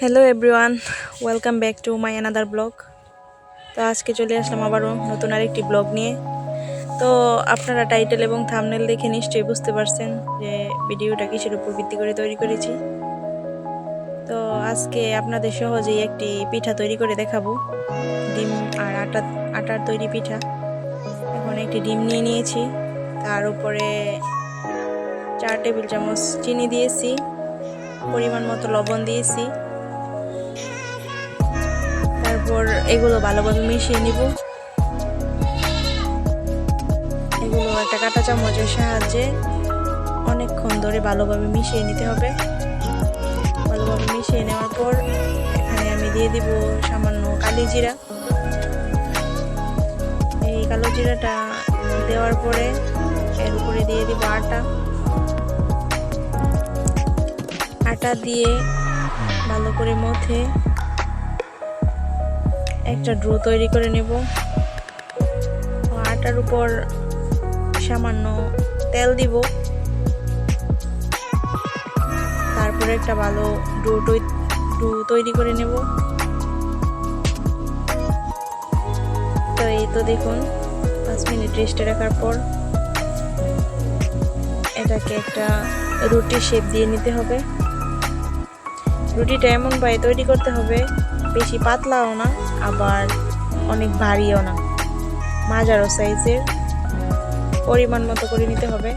Hello everyone welcome back to my another blog তো আজকে চলে আসলাম আবারও নতুন আরেকটি ব্লগ নিয়ে। তো আপনারা টাইটেল এবং থামনেল দেখে নিশ্চয়ই বুঝতে পারছেন যে ভিডিওটা কিসের উপর ভিত্তি করে তৈরি করেছি। তো আজকে আপনাদের সহজেই একটি পিঠা তৈরি করে দেখাবো। ডিম আর আটা, আটার তৈরি পিঠা। এখন একটি ডিম নিয়ে নিয়েছি। তার উপরে চার টেবিল চামচ চিনি দিয়েছি। পরিমাণ মতো লবণ দিয়েছি। তারপর এগুলো ভালোভাবে মিশিয়ে নিব। এগুলো একটা কাঁটা চামচের সাহায্যে অনেকক্ষণ ধরে ভালোভাবে মিশিয়ে নিতে হবে। ভালোভাবে মিশিয়ে নেওয়ার পর এখানে আমি দিয়ে দিব সামান্য কালি জিরা। এই কালো জিরাটা দেওয়ার পরে এর উপরে দিয়ে দিব আটা। আটা দিয়ে ভালো করে মথে একটা ড্রো তৈরি করে নেব। আটার উপর সামান্য তেল দিব। তারপরে একটা ভালো ডো ডো তৈরি করে নেব। তো এই তো দেখুন, পাঁচ মিনিট রেস্টে রাখার পর এটাকে একটা রুটির শেপ দিয়ে নিতে হবে। রুটিটা এমন ভাবে তৈরি করতে হবে, বেশি পাতলাও না। আবার অনেক ভারীও না। মাঝারো সাইজের। পরিমাণ মতো করে নিতে হবে।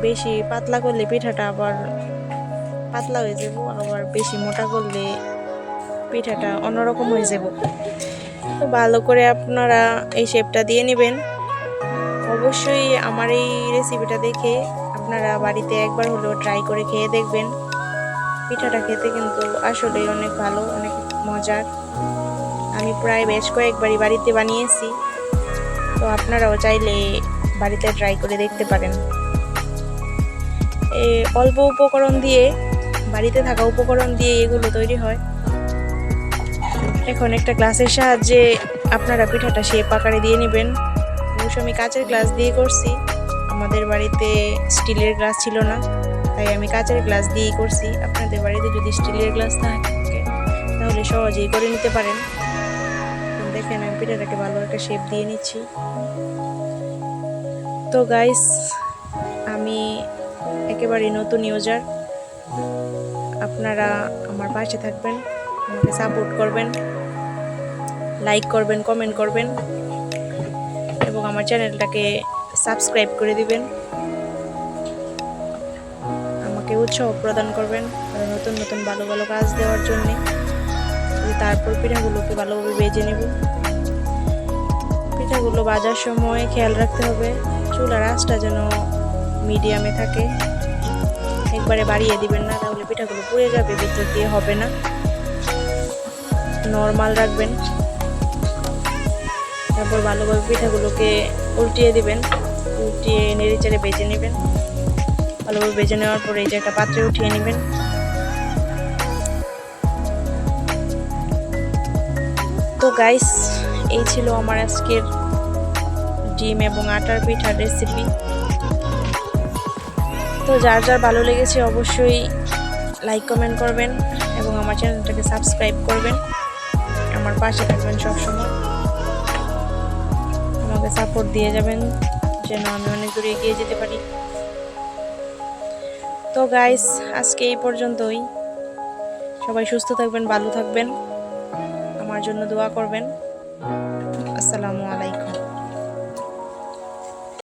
বেশি পাতলা করলে পিঠাটা আবার পাতলা হয়ে যাব, আবার বেশি মোটা করলে পিঠাটা অন্যরকম হয়ে যাব। তো ভালো করে আপনারা এই শেপটা দিয়ে নেবেন। অবশ্যই আমার এই রেসিপিটা দেখে আপনারা বাড়িতে একবার হলেও ট্রাই করে খেয়ে দেখবেন। পিঠাটা খেতে কিন্তু আসলেই অনেক ভালো, অনেক মজার। আমি প্রায় বেশ কয়েকবারই বাড়িতে বানিয়েছি। তো আপনারাও চাইলে বাড়িতে ট্রাই করে দেখতে পারেন। অল্প উপকরণ দিয়ে, বাড়িতে থাকা উপকরণ দিয়ে এগুলো তৈরি হয়। এখন একটা গ্লাসের সাহায্যে আপনারা পিঠাটা শেপ আকারে দিয়ে নেবেন। অবশ্য আমি কাঁচের গ্লাস দিয়ে করছি। আমাদের বাড়িতে স্টিলের গ্লাস ছিল না, তাই আমি কাঁচের গ্লাস দিয়েই করছি। আপনাদের বাড়িতে যদি স্টিলের গ্লাস থাকে। তাহলে সহজেই করে নিতে পারেন। দেখেন, আমি পিঠাটাকে ভালো একটা শেপ দিয়ে নিচ্ছি। তো গাইস আমি একেবারে নতুন ইউজার আপনারা আমার পাশে থাকবেন, আমাকে সাপোর্ট করবেন লাইক করবেন কমেন্ট করবেন, এবং আমার চ্যানেলটাকে সাবস্ক্রাইব করে দিবেন। আমাকে উৎসাহ প্রদান করবেন নতুন নতুন ভালো ভালো কাজ দেওয়ার জন্যে। তারপর পিঠাগুলোকে ভালোভাবে বেজে নেব। পিঠাগুলো বাজার সময় খেয়াল রাখতে হবে, চুলার আঁচটা যেন মিডিয়ামে থাকে। একবারে বাড়িয়ে দিবেন না, তাহলে পিঠাগুলো পুড়ে যাবে, ভিতর দিয়ে হবে না। নর্মাল রাখবেন। তারপর ভালোভাবে পিঠাগুলোকে উল্টিয়ে দিবেন। উল্টিয়ে নেড়ে চেড়ে বেজে নেবেন। ভালোভাবে বেজে নেওয়ার পরে এই যে একটা পাত্রে উঠিয়ে নেবেন। তো গাইস এই ছিল আমার আজকের ডিম এবং আটার পিঠার রেসিপি তো যার যার ভালো লেগেছে অবশ্যই লাইক কমেন্ট করবেন এবং আমার চ্যানেলটাকে সাবস্ক্রাইব করবেন। আমার পাশে থাকবেন সবসময়। আমাকে সাপোর্ট দিয়ে যাবেন, যেন আমি অনেক দূরে এগিয়ে যেতে পারি। তো গাইস আজকে এই পর্যন্তই। সবাই সুস্থ থাকবেন, ভালো থাকবেন। জন্য দোয়া করবেন। আসসালামু আলাইকুম।